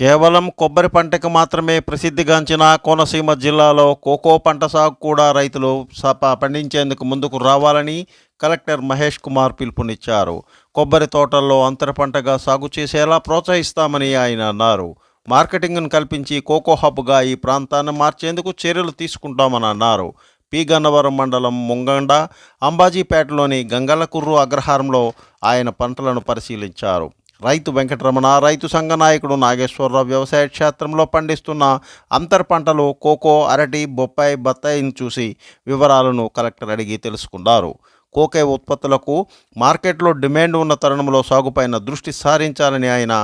కేవలం కొబ్బరి పంటకు మాత్రమే ప్రసిద్ధిగాంచిన కోనసీమ జిల్లాలో కోకో పంట సాగు కూడా రైతులు సప పండించేందుకు ముందుకు రావాలని కలెక్టర్ మహేష్ కుమార్ పిలుపునిచ్చారు. కొబ్బరి తోటల్లో అంతర పంటగా సాగు చేసేలా ప్రోత్సహిస్తామని ఆయన అన్నారు. మార్కెటింగ్ను కల్పించి కోకో హబ్గా ఈ ప్రాంతాన్ని మార్చేందుకు చర్యలు తీసుకుంటామని అన్నారు. పి. గన్నవరం మండలం ముంగండ అంబాజీపేటలోని గంగలకుర్రు అగ్రహారంలో ఆయన పంటలను పరిశీలించారు. రైతు వెంకటరమణ రైతు సంఘ నాయకుడు నాగేశ్వరరావు వ్యవసాయ క్షేత్రంలో పండిస్తున్న అంతర్ పంటలు కోకో అరటి బొప్పాయి బత్తాయిని చూసి వివరాలను కలెక్టర్ అడిగి తెలుసుకున్నారు. కోకే ఉత్పత్తులకు మార్కెట్లో డిమాండ్ ఉన్న తరుణంలో సాగుపైన దృష్టి సారించాలని ఆయన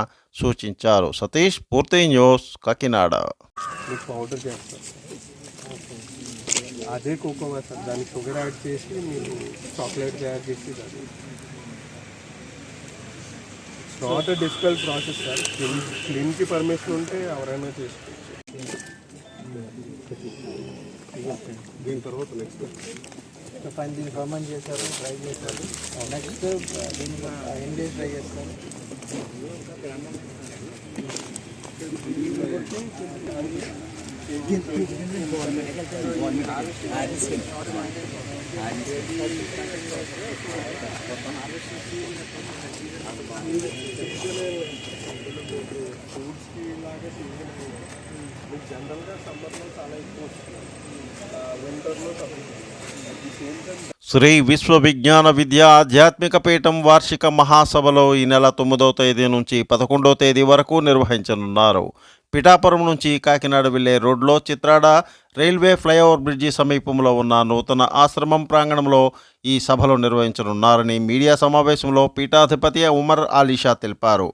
సూచించారు. సతీష్ పూర్తి న్యూస్ కాకినాడ. అదే కోకో సార్ దానికి షుగర్ యాడ్ చేసి మీరు చాక్లెట్ తయారు చేసి not difficult process sir. Clean క్లీన్కి permission ఉంటే ఎవరైనా చేసుకోవచ్చు దీని తర్వాత నెక్స్ట్ పని దీన్ని ఫర్మన్ చేశారు ట్రై చేశారు. నెక్స్ట్ దీన్ని ఎన్ని డేస్ ట్రై చేస్తారు. ఫ్రూట్స్కి లాగా సీజన్ మీకు జనరల్గా సమ్మర్లో చాలా ఎక్కువ వస్తుంది వింటర్లో శ్రీ విశ్వ విజ్ఞాన విద్య ఆధ్యాత్మిక పీఠం వార్షిక మహాసభలో ఈ నెల తొమ్మిదవ తేదీ నుంచి పదకొండవ తేదీ వరకు నిర్వహించనున్నారు. పిఠాపురం నుంచి కాకినాడ వెళ్ళే రోడ్లో చిత్రాడ రైల్వే ఫ్లైఓవర్ బ్రిడ్జి సమీపంలో ఉన్న నూతన ఆశ్రమం ప్రాంగణంలో ఈ సభలు నిర్వహించనున్నారని మీడియా సమావేశంలో పీఠాధిపతి ఉమర్ ఆలీషా తెలిపారు.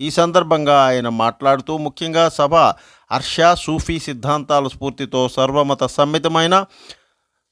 ఈ సందర్భంగా ఆయన మాట్లాడుతూ ముఖ్యంగా సభ హర్ష సూఫీ సిద్ధాంతాల స్ఫూర్తితో సర్వమత సమ్మితమైన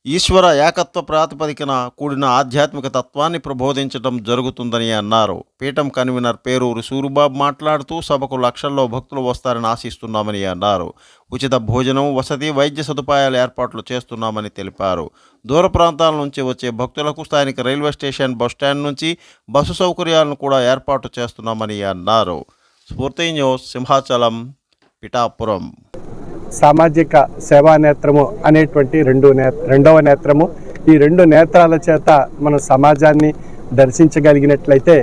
ఈశ్వర ఏకత్వ ప్రాతిపదికన కూడిన ఆధ్యాత్మిక తత్వాన్ని ప్రబోధించడం జరుగుతుందని అన్నారు. పీఠం కన్వీనర్ పేరూరు సూరుబాబు మాట్లాడుతూ సభకు లక్షల్లో భక్తులు వస్తారని ఆశిస్తున్నామని అన్నారు. ఉచిత భోజనం వసతి వైద్య సదుపాయాల ఏర్పాట్లు చేస్తున్నామని తెలిపారు. దూర ప్రాంతాల నుంచి వచ్చే భక్తులకు స్థానిక రైల్వే స్టేషన్ బస్టాండ్ నుంచి బస్సు సౌకర్యాలను కూడా ఏర్పాటు చేస్తున్నామని అన్నారు. స్ఫూర్తి న్యూస్ సింహాచలం పిఠాపురం. సామాజిక సేవా నేత్రము అనేటువంటి రెండు నే రెండవ నేత్రము. ఈ రెండు నేత్రాల చేత మన సమాజాన్ని దర్శించగలిగినట్లయితే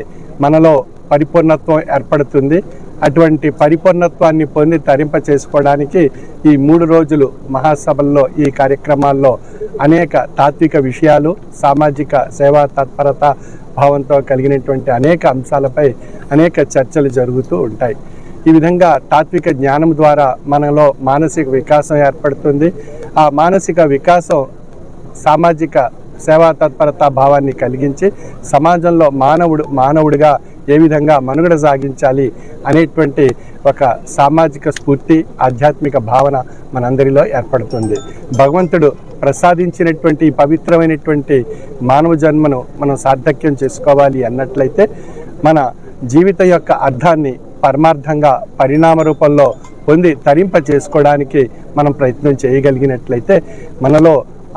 మనలో పరిపూర్ణత్వం ఏర్పడుతుంది. అటువంటి పరిపూర్ణత్వాన్ని పొంది తరింప చేసుకోవడానికి ఈ మూడు రోజులు మహాసభల్లో ఈ కార్యక్రమాల్లో అనేక తాత్విక విషయాలు సామాజిక సేవా తత్పరత భావంతో కలిగినటువంటి అనేక అంశాలపై అనేక చర్చలు జరుగుతూ ఉంటాయి. ఈ విధంగా తాత్విక జ్ఞానం ద్వారా మనలో మానసిక వికాసం ఏర్పడుతుంది. ఆ మానసిక వికాసం సామాజిక సేవా తత్పరత భావాన్ని కలిగించి సమాజంలో మానవుడు మానవుడిగా ఏ విధంగా మనుగడ సాగించాలి అనేటువంటి ఒక సామాజిక స్ఫూర్తి ఆధ్యాత్మిక భావన మనందరిలో ఏర్పడుతుంది. భగవంతుడు ప్రసాదించినటువంటి పవిత్రమైనటువంటి మానవ జన్మను మనం సార్థక్యం చేసుకోవాలి అన్నట్లయితే మన జీవితం యొక్క అర్థాన్ని పరమార్థంగా పరిణామ రూపంలో పొంది తరింప చేసుకోవడానికి మనం ప్రయత్నం చేయగలిగినట్లయితే మనలో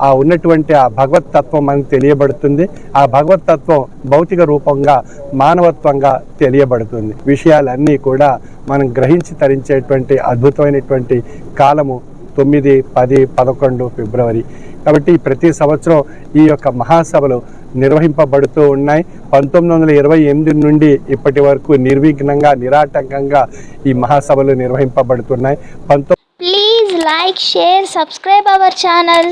ఆ ఉన్నటువంటి ఆ భగవత్ తత్వం మనకు తెలియబడుతుంది. ఆ భగవత్ తత్వం భౌతిక రూపంగా మానవత్వంగా తెలియబడుతుంది. విషయాలన్నీ కూడా మనం గ్రహించి తరించేటువంటి అద్భుతమైనటువంటి కాలము తొమ్మిది పది పదకొండు ఫిబ్రవరి. కాబట్టి ప్రతి సంవత్సరం ఈ యొక్క మహాసభలు నిర్వహింపబడుతూ ఉన్నాయి. పంతొమ్మిది వందల ఇరవై ఎనిమిది నుండి ఇప్పటి వరకు నిర్విఘ్నంగా నిరాటంకంగా ఈ మహాసభలు నిర్వహింపబడుతున్నాయి. పంతొమ్మిది please like share subscribe our channel